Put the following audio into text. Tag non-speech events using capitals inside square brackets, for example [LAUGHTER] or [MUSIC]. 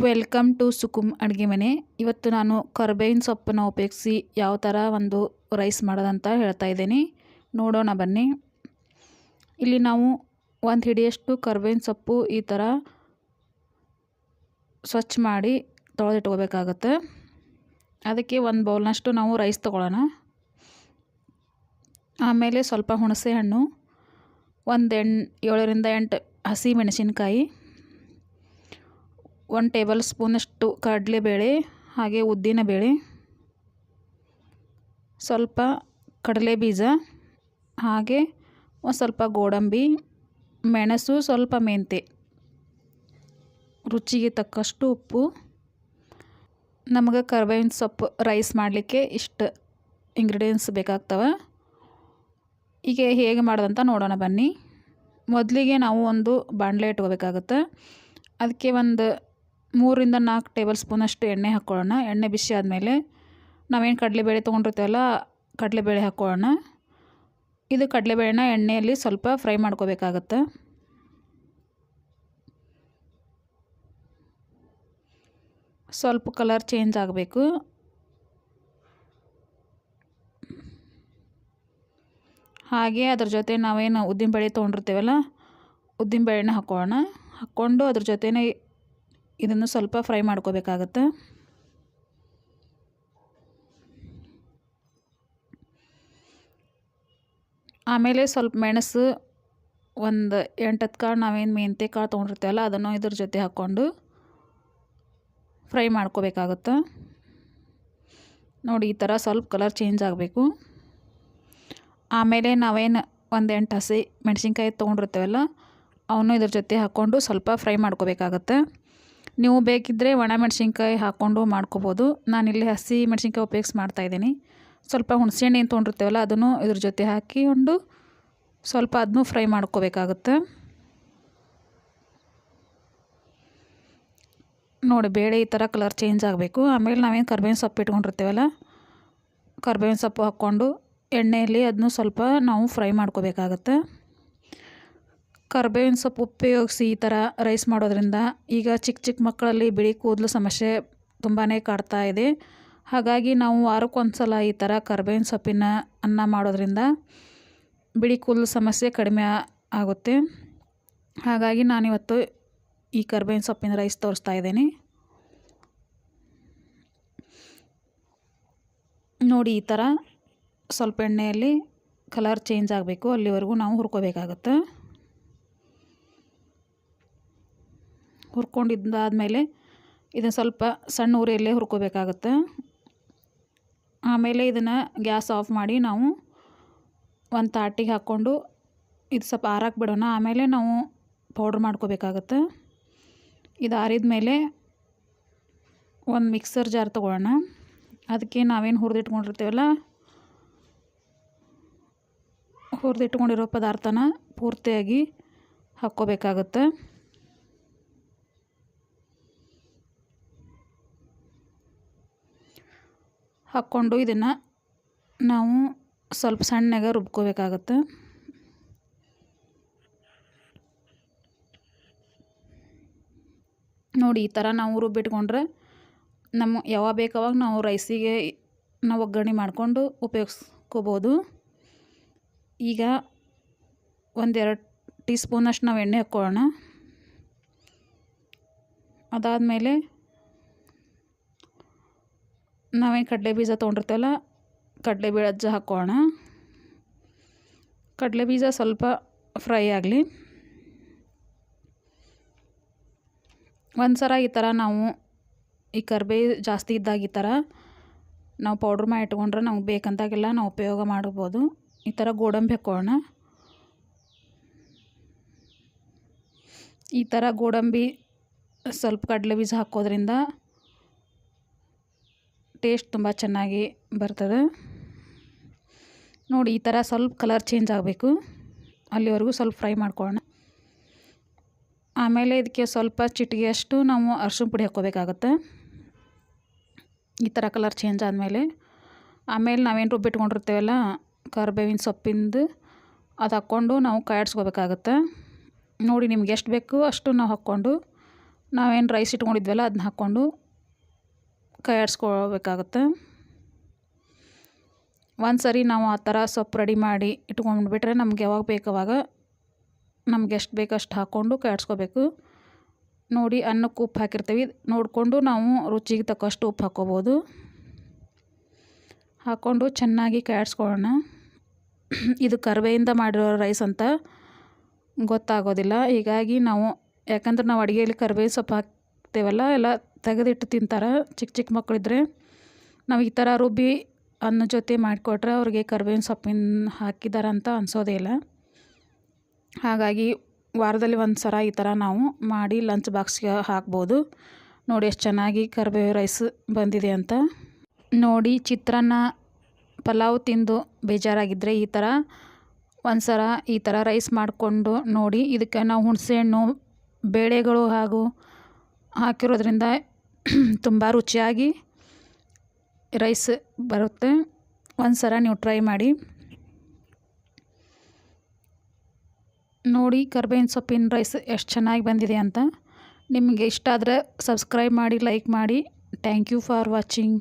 Welcome to ಸುಕುಮ್ ಅಡುಗೆ ಮನೆ. ಇವತ್ತು ನಾನು ಕರ್ಬೇವಿನ ಸೊಪ್ಪನ್ನು ಉಪಯೋಗಿಸಿ ಯಾವ ಥರ ಒಂದು ರೈಸ್ ಮಾಡೋದಂತ ಹೇಳ್ತಾ ಇದ್ದೀನಿ. ನೋಡೋಣ ಬನ್ನಿ. ಇಲ್ಲಿ ನಾವು ಒಂದು ಹಿಡಿಯಷ್ಟು ಕರ್ಬೇವಿನ ಸೊಪ್ಪು ಈ ಥರ ಸ್ವಚ್ಛ ಮಾಡಿ ತೊಳೆದಿಟ್ಕೋಬೇಕಾಗತ್ತೆ. ಅದಕ್ಕೆ ಒಂದು ಬೌಲ್ನಷ್ಟು ನಾವು ರೈಸ್ ತೊಗೊಳ್ಳೋಣ. ಆಮೇಲೆ ಸ್ವಲ್ಪ ಹುಣಸೆ ಹಣ್ಣು ಒಂದು ಎಣ್ ಏಳರಿಂದ ಎಂಟು ಹಸಿ ಮೆಣಸಿನ್ಕಾಯಿ ಒಂದು ಟೇಬಲ್ ಸ್ಪೂನಷ್ಟು ಕಡಲೆಬೇಳೆ ಹಾಗೆ ಉದ್ದಿನಬೇಳೆ ಸ್ವಲ್ಪ ಕಡಲೆ ಬೀಜ, ಹಾಗೆ ಒಂದು ಸ್ವಲ್ಪ ಗೋಡಂಬಿ, ಮೆಣಸು, ಸ್ವಲ್ಪ ಮೆಂತೆ. ರುಚಿಗೆ ತಕ್ಕಷ್ಟು ಉಪ್ಪು. ನಮಗೆ ಕರ್ಬೇವಿನ ಸೊಪ್ಪು ರೈಸ್ ಮಾಡಲಿಕ್ಕೆ ಇಷ್ಟು ಇಂಗ್ರೀಡಿಯೆಂಟ್ಸ್ ಬೇಕಾಗ್ತವೆ. ಈಗ ಹೇಗೆ ಮಾಡೋದಂತ ನೋಡೋಣ ಬನ್ನಿ. ಮೊದಲಿಗೆ ನಾವು ಒಂದು ಬಾಣಲೆ ಇಟ್ಕೋಬೇಕಾಗುತ್ತೆ. ಅದಕ್ಕೆ ಒಂದು ಮೂರರಿಂದ ನಾಲ್ಕು ಟೇಬಲ್ ಸ್ಪೂನಷ್ಟು ಎಣ್ಣೆ ಹಾಕ್ಕೊಳ್ಳೋಣ. ಎಣ್ಣೆ ಬಿಸಿ ಆದಮೇಲೆ ನಾವೇನು ಕಡಲೆಬೇಳೆ ತೊಗೊಂಡಿರ್ತೀವಲ್ಲ, ಕಡಲೆಬೇಳೆ ಹಾಕ್ಕೊಳ್ಳೋಣ. ಇದು ಕಡಲೆಬೇಳೆನ ಎಣ್ಣೆಯಲ್ಲಿ ಸ್ವಲ್ಪ ಫ್ರೈ ಮಾಡ್ಕೋಬೇಕಾಗತ್ತೆ. ಸ್ವಲ್ಪ ಕಲರ್ ಚೇಂಜ್ ಆಗಬೇಕು. ಹಾಗೆ ಅದ್ರ ಜೊತೆ ನಾವೇನು ಉದ್ದಿನಬೇಳೆ ತೊಗೊಂಡಿರ್ತೀವಲ್ಲ, ಉದ್ದಿನಬೇಳೆನ ಹಾಕ್ಕೊಳ್ಳೋಣ. ಹಾಕ್ಕೊಂಡು ಅದ್ರ ಜೊತೆನೇ ಇದನ್ನು ಸ್ವಲ್ಪ ಫ್ರೈ ಮಾಡ್ಕೋಬೇಕಾಗತ್ತೆ. ಆಮೇಲೆ ಸ್ವಲ್ಪ ಮೆಣಸು ಒಂದು ಎಂಟತ್ತು ಕಾಳು, ನಾವೇನು ಮೆಂತೆ ಕಾಳು ತೊಗೊಂಡಿರ್ತೀವಲ್ಲ, ಅದನ್ನು ಇದ್ರ ಜೊತೆ ಹಾಕ್ಕೊಂಡು ಫ್ರೈ ಮಾಡ್ಕೋಬೇಕಾಗುತ್ತೆ. ನೋಡಿ, ಈ ಥರ ಸ್ವಲ್ಪ ಕಲರ್ ಚೇಂಜ್ ಆಗಬೇಕು. ಆಮೇಲೆ ನಾವೇನು ಒಂದು ಎಂಟು ಹಸಿ ಮೆಣಸಿನ್ಕಾಯಿ ತೊಗೊಂಡಿರ್ತೇವಲ್ಲ ಅವನು ಇದ್ರ ಜೊತೆ ಹಾಕ್ಕೊಂಡು ಸ್ವಲ್ಪ ಫ್ರೈ ಮಾಡ್ಕೋಬೇಕಾಗತ್ತೆ. ನೀವು ಬೇಕಿದ್ದರೆ ಒಣ ಮೆಣಸಿನ್ಕಾಯಿ ಹಾಕ್ಕೊಂಡು ಮಾಡ್ಕೋಬೋದು. ನಾನಿಲ್ಲಿ ಹಸಿ ಮೆಣಸಿನ್ಕಾಯಿ ಉಪಯೋಗಿಸಿ ಮಾಡ್ತಾಯಿದ್ದೀನಿ ಸ್ವಲ್ಪ ಹುಣಸೆಹಣ್ಣು ಏನು ತೊಗೊಂಡಿರ್ತೇವಲ್ಲ ಅದನ್ನು ಇದ್ರ ಜೊತೆ ಹಾಕಿಕೊಂಡು ಸ್ವಲ್ಪ ಅದನ್ನು ಫ್ರೈ ಮಾಡ್ಕೋಬೇಕಾಗುತ್ತೆ. ನೋಡಿ, ಬೇಳೆ ಈ ಥರ ಕಲರ್ ಚೇಂಜ್ ಆಗಬೇಕು. ಆಮೇಲೆ ನಾವೇನು ಕರ್ಬೇವಿನ ಸೊಪ್ಪು ಇಟ್ಕೊಂಡಿರ್ತೇವಲ್ಲ, ಕರ್ಬೇವಿನ ಸೊಪ್ಪು ಹಾಕ್ಕೊಂಡು ಎಣ್ಣೆಯಲ್ಲಿ ಅದನ್ನು ಸ್ವಲ್ಪ ನಾವು ಫ್ರೈ ಮಾಡ್ಕೋಬೇಕಾಗತ್ತೆ. ಕರ್ಬೇವಿನ ಸೊಪ್ಪು ಉಪಯೋಗಿಸಿ ಈ ಥರ ರೈಸ್ ಮಾಡೋದ್ರಿಂದ ಈಗ ಚಿಕ್ಕ ಚಿಕ್ಕ ಮಕ್ಕಳಲ್ಲಿ ಬಿಳಿ ಕೂದಲು ಸಮಸ್ಯೆ ತುಂಬಾ ಕಾಡ್ತಾ ಇದೆ. ಹಾಗಾಗಿ ನಾವು ವಾರಕ್ಕೊಂದು ಸಲ ಈ ಥರ ಕರ್ಬೇವಿನ ಸೊಪ್ಪಿನ ಅನ್ನ ಮಾಡೋದ್ರಿಂದ ಬಿಳಿ ಕೂದಲು ಸಮಸ್ಯೆ ಕಡಿಮೆ ಆಗುತ್ತೆ. ಹಾಗಾಗಿ ನಾನಿವತ್ತು ಈ ಕರ್ಬೇವಿನ ಸೊಪ್ಪಿನ ರೈಸ್ ತೋರಿಸ್ತಾ ಇದ್ದೀನಿ. ನೋಡಿ ಈ ಥರ ಸ್ವಲ್ಪ ಎಣ್ಣೆಯಲ್ಲಿ ಕಲರ್ ಚೇಂಜ್ ಆಗಬೇಕು, ಅಲ್ಲಿವರೆಗೂ ನಾವು ಹುರ್ಕೋಬೇಕಾಗತ್ತೆ. ಹುರ್ಕೊಂಡಿದ್ದಾದಮೇಲೆ ಇದನ್ನು ಸ್ವಲ್ಪ ಸಣ್ಣ ಉರಿಯಲ್ಲೇ ಹುರ್ಕೋಬೇಕಾಗತ್ತೆ. ಆಮೇಲೆ ಇದನ್ನು ಗ್ಯಾಸ್ ಆಫ್ ಮಾಡಿ ನಾವು ಒಂದು ತಾಟಿಗೆ ಹಾಕ್ಕೊಂಡು ಇದು ಸ್ವಲ್ಪ ಆರಕ್ಕೆ ಬಿಡೋಣ. ಆಮೇಲೆ ನಾವು ಪೌಡ್ರ್ ಮಾಡ್ಕೋಬೇಕಾಗತ್ತೆ. ಇದು ಆರಿದ ಮೇಲೆ ಒಂದು ಮಿಕ್ಸರ್ ಜಾರ್ ತೊಗೊಳ್ಳೋಣ. ಅದಕ್ಕೆ ನಾವೇನು ಹುರಿದಿಟ್ಕೊಂಡಿರ್ತೀವಲ್ಲ, ಹುರಿದಿಟ್ಕೊಂಡಿರೋ ಪದಾರ್ಥನ ಪೂರ್ತಿಯಾಗಿ ಹಾಕ್ಕೋಬೇಕಾಗತ್ತೆ. ಹಾಕ್ಕೊಂಡು ಇದನ್ನು ನಾವು ಸ್ವಲ್ಪ ಸಣ್ಣಗೆ ರುಬ್ಕೋಬೇಕಾಗತ್ತೆ. ನೋಡಿ, ಈ ಥರ ನಾವು ರುಬ್ಬಿಟ್ಕೊಂಡ್ರೆ ನಮ್ಮ ಯಾವಾಗ ಬೇಕಾವಾಗ ನಾವು ರೈಸಿಗೆ ನಾವು ಒಗ್ಗರಣೆ ಮಾಡಿಕೊಂಡು ಉಪಯೋಗಿಸ್ಕೋಬೋದು. ಈಗ ಒಂದೆರಡು ಟೀ ಸ್ಪೂನಷ್ಟು ನಾವು ಎಣ್ಣೆ ಹಾಕ್ಕೊಳ್ಳೋಣ. ಅದಾದಮೇಲೆ ನಾವೇನು ಕಡಲೆ ಬೀಜ ತೊಗೊಂಡಿರ್ತೇವಲ್ಲ, ಕಡಲೆ ಬೀಜ ಹಾಕೋಣ. ಕಡಲೆ ಬೀಜ ಸ್ವಲ್ಪ ಫ್ರೈ ಆಗಲಿ. ಒಂದು ಸರ ಈ ಥರ ನಾವು ಈ ಕರ್ಬೇ ಜಾಸ್ತಿ ಇದ್ದಾಗ ಈ ಥರ ನಾವು ಪೌಡ್ರ್ ಮಾಡಿ ಇಟ್ಕೊಂಡ್ರೆ ನಮ್ಗೆ ಬೇಕಂತಾಗೆಲ್ಲ ನಾವು ಉಪಯೋಗ ಮಾಡ್ಬೋದು. ಈ ಥರ ಗೋಡಂಬಿ ಹಾಕೋಣ. ಈ ಥರ ಗೋಡಂಬಿ ಸ್ವಲ್ಪ ಕಡಲೆ ಬೀಜ ಹಾಕೋದ್ರಿಂದ ಟೇಸ್ಟ್ ತುಂಬ ಚೆನ್ನಾಗಿ ಬರ್ತದೆ. ನೋಡಿ, ಈ ಥರ ಸ್ವಲ್ಪ ಕಲರ್ ಚೇಂಜ್ ಆಗಬೇಕು. ಅಲ್ಲಿವರೆಗೂ ಸ್ವಲ್ಪ ಫ್ರೈ ಮಾಡ್ಕೊಳ್ಳೋಣ. ಆಮೇಲೆ ಇದಕ್ಕೆ ಸ್ವಲ್ಪ ಚಿಟಿಗೆಯಷ್ಟು ನಾವು ಅರ್ಶಿಣ ಪುಡಿ ಹಾಕ್ಕೋಬೇಕಾಗತ್ತೆ. ಈ ಥರ ಕಲರ್ ಚೇಂಜ್ ಆದಮೇಲೆ ಆಮೇಲೆ ನಾವೇನು ರುಬ್ಬಿಟ್ಕೊಂಡಿರ್ತೇವಲ್ಲ ಕರ್ಬೇವಿನ ಸೊಪ್ಪಿಂದು, ಅದು ಹಾಕ್ಕೊಂಡು ನಾವು ಕಾಯಿಡ್ಸ್ಕೋಬೇಕಾಗತ್ತೆ. ನೋಡಿ, ನಿಮ್ಗೆ ಎಷ್ಟು ಬೇಕು ಅಷ್ಟು ನಾವು ಹಾಕ್ಕೊಂಡು, ನಾವೇನು ರೈಸ್ ಇಟ್ಕೊಂಡಿದ್ವಲ್ಲ, ಅದನ್ನ ಹಾಕ್ಕೊಂಡು ಕೈ ಆಡಿಸ್ಕೊಳ್ಬೇಕಾಗತ್ತೆ ಒಂದು ಸರಿ ನಾವು ಆ ಥರ ಸೊಪ್ಪು ರೆಡಿ ಮಾಡಿ ಇಟ್ಕೊಂಡ್ಬಿಟ್ರೆ ನಮ್ಗೆ ಯಾವಾಗ ಬೇಕಾವಾಗ ನಮ್ಗೆ ಎಷ್ಟು ಬೇಕು ಅಷ್ಟು ಹಾಕ್ಕೊಂಡು ಕೈ ಆಡಿಸ್ಕೋಬೇಕು ನೋಡಿ ಅನ್ನಕ್ಕೆ ಉಪ್ಪು ಹಾಕಿರ್ತೀವಿ. ನೋಡಿಕೊಂಡು ನಾವು ರುಚಿಗೆ ತಕ್ಕಷ್ಟು ಉಪ್ಪು ಹಾಕ್ಕೋಬೋದು. ಹಾಕ್ಕೊಂಡು ಚೆನ್ನಾಗಿ ಕೈ ಆಡಿಸ್ಕೊಳ್ಳೋಣ ಇದು ಕರ್ವೆಯಿಂದ ಮಾಡಿರೋ ರೈಸ್ ಅಂತ ಗೊತ್ತಾಗೋದಿಲ್ಲ. ಹೀಗಾಗಿ ನಾವು ಯಾಕಂದ್ರೆ ನಾವು ಅಡುಗೆಯಲ್ಲಿ ಕರ್ಬೇವು ಸೊಪ್ಪು ಹಾಕ್ತೇವಲ್ಲ ಎಲ್ಲ ತೆಗೆದಿಟ್ಟು ತಿಂತಾರೆ ಚಿಕ್ಕ ಚಿಕ್ಕ ಮಕ್ಕಳಿದ್ರೆ. ನಾವು ಈ ಥರ ರುಬ್ಬಿ ಅನ್ನ ಜೊತೆ ಮಾಡಿಕೊಟ್ರೆ ಅವ್ರಿಗೆ ಕರ್ಬೇವಿನ ಸೊಪ್ಪಿನ ಹಾಕಿದ್ದಾರೆ ಅಂತ ಅನಿಸೋದೇ ಇಲ್ಲ. ಹಾಗಾಗಿ ವಾರದಲ್ಲಿ ಒಂದು ಸರ ಈ ಥರ ನಾವು ಮಾಡಿ ಲಂಚ್ ಬಾಕ್ಸ್ಗೆ ಹಾಕ್ಬೋದು. ನೋಡಿ ಎಷ್ಟು ಚೆನ್ನಾಗಿ ಕರ್ಬೇವು ರೈಸ್ ಬಂದಿದೆ ಅಂತ. ನೋಡಿ ಚಿತ್ರಾನ್ನ ಪಲಾವ್ ತಿಂದು ಬೇಜಾರಾಗಿದ್ದರೆ ಈ ಥರ ಒಂದು ಸರ ಈ ಥರ ರೈಸ್ ಮಾಡಿಕೊಂಡು ನೋಡಿ. ಇದಕ್ಕೆ ನಾವು ಹುಣಸೆಹಣ್ಣು, ಬೇಳೆಗಳು ಹಾಗೂ ಹಾಕಿರೋದ್ರಿಂದ [CLEARS THROAT] ತುಂಬ ರುಚಿಯಾಗಿ ರೈಸ್ ಬರುತ್ತೆ. ಒಂದು ಸಲ ನೀವು ಟ್ರೈ ಮಾಡಿ. ನೋಡಿ ಕರ್ಬೇವಿನ ಸೊಪ್ಪಿನ ರೈಸ್ ಎಷ್ಟು ಚೆನ್ನಾಗಿ ಬಂದಿದೆ ಅಂತ. ನಿಮಗೆ ಇಷ್ಟ ಆದರೆ ಸಬ್ಸ್ಕ್ರೈಬ್ ಮಾಡಿ ಲೈಕ್ ಮಾಡಿ. Thank you for watching